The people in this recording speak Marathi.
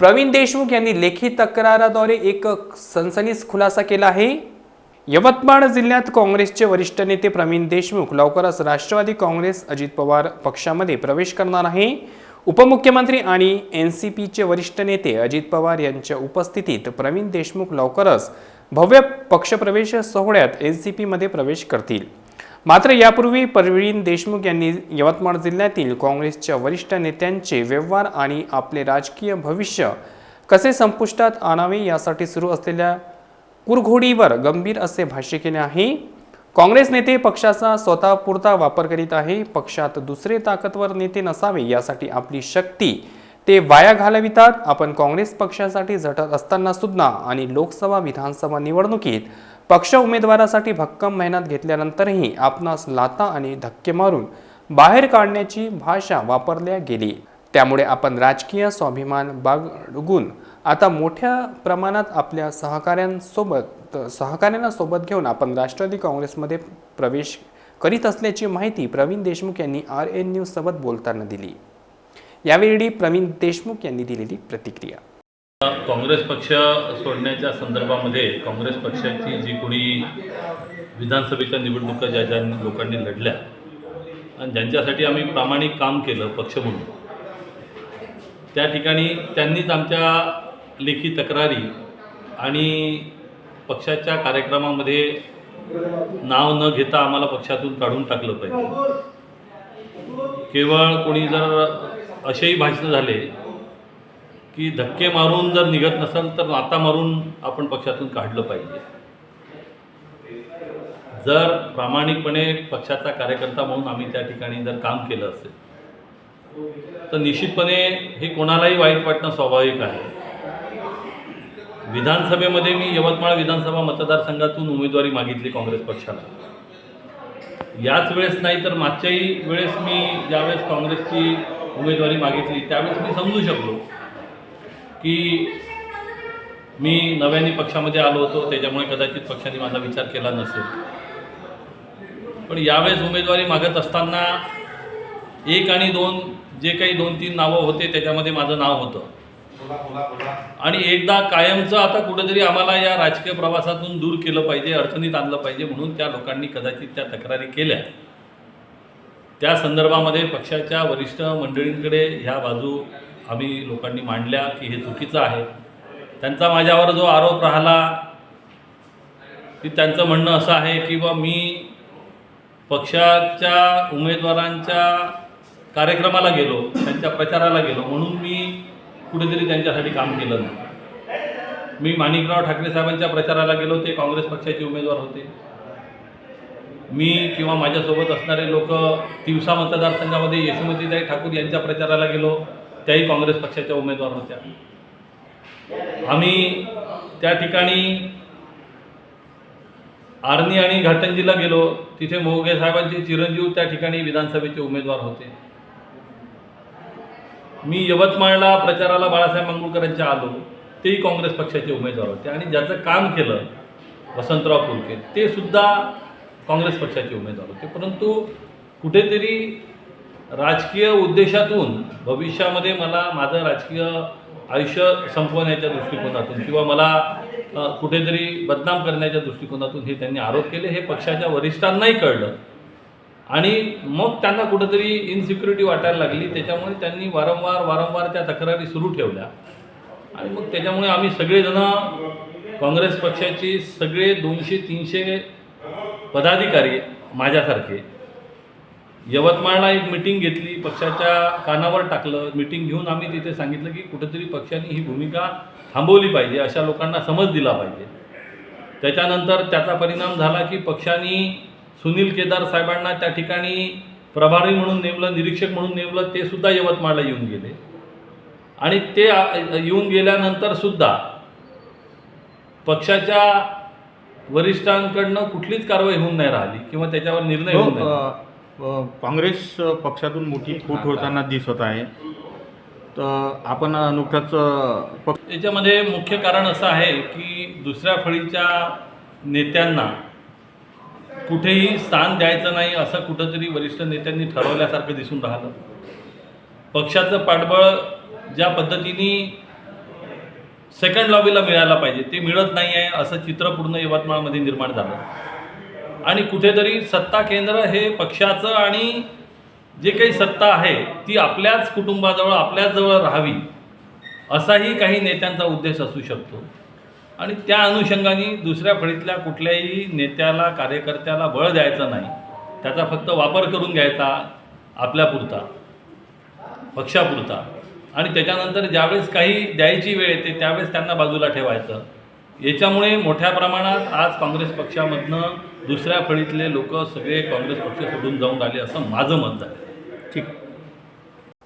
प्रवीण देशमुख यांनी लेखी तक्राराद्वारे एक सनसनीस खुलासा केला आहे. यवतमाळ जिल्ह्यात काँग्रेसचे वरिष्ठ नेते प्रवीण देशमुख लवकरच राष्ट्रवादी काँग्रेस अजित पवार पक्षामध्ये प्रवेश करणार आहे. उपमुख्यमंत्री आणि एन सी पीचे वरिष्ठ नेते अजित पवार यांच्या उपस्थितीत प्रवीण देशमुख लवकरच भव्य पक्षप्रवेश सोहळ्यात एन सी पीमध्ये प्रवेश करतील. मात्र यापूर्वी परवीण देशमुख यांनी यवतमाळ जिल्ह्यातील काँग्रेसच्या वरिष्ठ नेत्यांचे व्यवहार आणि आपले राजकीय भविष्य कसे संपुष्टात आणावे यासाठी सुरू असलेल्या कुरघोडीवर गंभीर असे भाष्य केले आहे. काँग्रेस नेते पक्षाचा स्वतःपुरता वापर करीत आहे. पक्षात दुसरे ताकदवर नेते नसावे यासाठी आपली शक्ती ते वाया घालवितात. आपण काँग्रेस पक्षासाठी झटत असताना सुद्धा आणि लोकसभा विधानसभा निवडणुकीत पक्ष उमेदवारासाठी भक्कम मेहनत घेतल्यानंतरही आपणास लाता आणि धक्के मारून बाहेर काढण्याची भाषा वापरल्या गेली. त्यामुळे आपण राजकीय स्वाभिमान बाळगून आता मोठ्या प्रमाणात आपल्या सहकाऱ्यांसोबत सहकाऱ्यांना सोबत घेऊन आपण राष्ट्रवादी काँग्रेसमध्ये प्रवेश करीत असल्याची माहिती प्रवीण देशमुख यांनी आर एन न्यूजसोबत बोलताना दिली. यावेळी प्रवीण देशमुख यांनी दिलेली प्रतिक्रिया. काँग्रेस पक्ष सोडण्याच्या संदर्भामध्ये काँग्रेस पक्षाची जी कोणी विधानसभेच्या निवडणुका ज्या ज्या लोकांनी लढल्या आणि ज्यांच्यासाठी आम्ही प्रामाणिक काम केलं पक्ष म्हणून त्या ठिकाणी त्यांनीच आमच्या लेखी तक्रारी आणि पक्षाच्या कार्यक्रमामध्ये नाव न घेता आम्हाला पक्षातून काढून टाकलं पाहिजे. केवळ कोणी जर असेही भाषणं झाले की धक्के मारून जर निघत नसेल तर नाता मारून आपण पक्षातून काढलं पाहिजे. जर प्रामाणिकपणे पक्षाचा कार्यकर्ता म्हणून आम्ही त्या ठिकाणी जर काम केलं असेल तर निश्चितपणे हे कोणालाही वाईट वाटणं स्वाभाविक आहे. विधानसभेमध्ये मी यवतमाळ विधानसभा मतदारसंघातून उमेदवारी मागितली काँग्रेस पक्षाला. याच वेळेस नाही तर मागच्याही वेळेस मी ज्यावेळेस काँग्रेसची उमेदवारी मागितली त्यावेळेस मी समजू शकलो. की मी नव्याने पक्षामध्ये आलो होतो त्याच्यामुळे कदाचित पक्षाने माझा विचार केला नसेल. पण यावेळेस उमेदवारी मागत असताना एक आणि दोन जे काही दोन तीन नावं होते त्याच्यामध्ये माझं नाव होतं. आणि एकदा कायमचं आता कुठेतरी आम्हाला या राजकीय प्रवासातून दूर केलं पाहिजे अडचणीत आणलं पाहिजे म्हणून त्या लोकांनी कदाचित त्या तक्रारी केल्या. त्या संदर्भामध्ये पक्षाच्या वरिष्ठ मंडळींकडे ह्या बाजू आम्ही लोकांनी मांडल्या की हे चुकीचं आहे. त्यांचा माझ्यावर जो आरोप राहिला की त्यांचं म्हणणं असं आहे की बा मी पक्षाच्या उमेदवारांच्या कार्यक्रमाला गेलो त्यांच्या प्रचाराला गेलो म्हणून मी कुठेतरी त्यांच्यासाठी काम केलं नाही. मी माणिकराव ठाकरे साहेबांच्या प्रचाराला गेलो ते काँग्रेस पक्षाचे उमेदवार होते. मी किंवा माझ्यासोबत असणारे लोक तिवसा मतदारसंघामध्ये यशोमतीताई ठाकूर यांच्या प्रचाराला गेलो. त्याही काँग्रेस पक्षाच्या उमेदवार होत्या. आम्ही त्या ठिकाणी आर्नी आणि घाटंजीला गेलो. तिथे मोगे साहेबांचे चिरंजीव त्या ठिकाणी विधानसभेचे उमेदवार होते. मी यवतमाळला प्रचाराला बाळासाहेब मांगुळकरांच्या आलो. तेही काँग्रेस पक्षाचे उमेदवार होते. आणि ज्याचं काम केलं वसंतराव पुलके ते सुद्धा काँग्रेस पक्षाचे उमेदवार होते. परंतु कुठेतरी राजकीय उद्देशातून भविष्यामध्ये मला माझं राजकीय आयुष्य संपवण्याच्या दृष्टिकोनातून किंवा मला कुठेतरी बदनाम करण्याच्या दृष्टिकोनातून हे त्यांनी आरोप केले हे पक्षाच्या वरिष्ठांनाही कळलं. आणि मग त्यांना कुठेतरी इनसिक्युरिटी वाटायला लागली त्याच्यामुळे त्यांनी वारंवार वारंवार त्या तक्रारी सुरू ठेवल्या. आणि मग त्याच्यामुळे आम्ही सगळेजणं काँग्रेस पक्षाची सगळे दोनशे तीनशे पदाधिकारी माझ्यासारखे यवतमाळला एक मिटिंग घेतली पक्षाच्या कानावर टाकलं. मिटिंग घेऊन आम्ही तिथे सांगितलं की कुठेतरी पक्षाने ही भूमिका थांबवली पाहिजे अशा लोकांना समज दिला पाहिजे. त्याच्यानंतर त्याचा परिणाम झाला की पक्षाने सुनील केदार साहेबांना त्या ठिकाणी प्रभारी म्हणून नेमलं निरीक्षक म्हणून नेमलं ते सुद्धा यवतमाळला येऊन गेले. आणि ते येऊन गेल्यानंतर सुद्धा पक्षाच्या वरिष्ठांकडनं कुठलीच कारवाई होऊन नाही राहिली किंवा त्याच्यावर निर्णय हो, होऊन काँग्रेस पक्षातून मोठी फूट होताना दिसत आहे. तर आपण नुकताच पक्ष याच्यामध्ये मुख्य कारण असं आहे की दुसऱ्या फळीच्या नेत्यांना कुठेही स्थान द्यायचं नाही असं कुठंतरी वरिष्ठ नेत्यांनी ठरवल्यासारखं दिसून राहिलं. पक्षाचं पाठबळ ज्या पद्धतीने सेकंड लॉबीला मिळायला पाहिजे ते मिळत नाही आहे असं चित्र पूर्ण यवतमाळमध्ये निर्माण झालं. आणि कुठेतरी सत्ता केंद्र हे पक्षाचं आणि जे काही सत्ता आहे ती आपल्याच कुटुंबाजवळ आपल्याचजवळ राहावी असाही काही नेत्यांचा उद्देश असू शकतो. आणि त्या अनुषंगाने दुसऱ्या फळीतल्या कुठल्याही नेत्याला कार्यकर्त्याला बळ द्यायचं नाही. त्याचा फक्त वापर करून घ्यायचा आपल्यापुरता पक्षापुरता. आणि त्याच्यानंतर ज्यावेळेस काही द्यायची वेळ येते त्यावेळेस त्यांना बाजूला ठेवायचं. याच्यामुळे मोठ्या प्रमाणात आज काँग्रेस पक्षामधनं दुसऱ्या फळीतले लोक सगळे काँग्रेस पक्ष सोडून जाऊन आले असं माझं मत झालं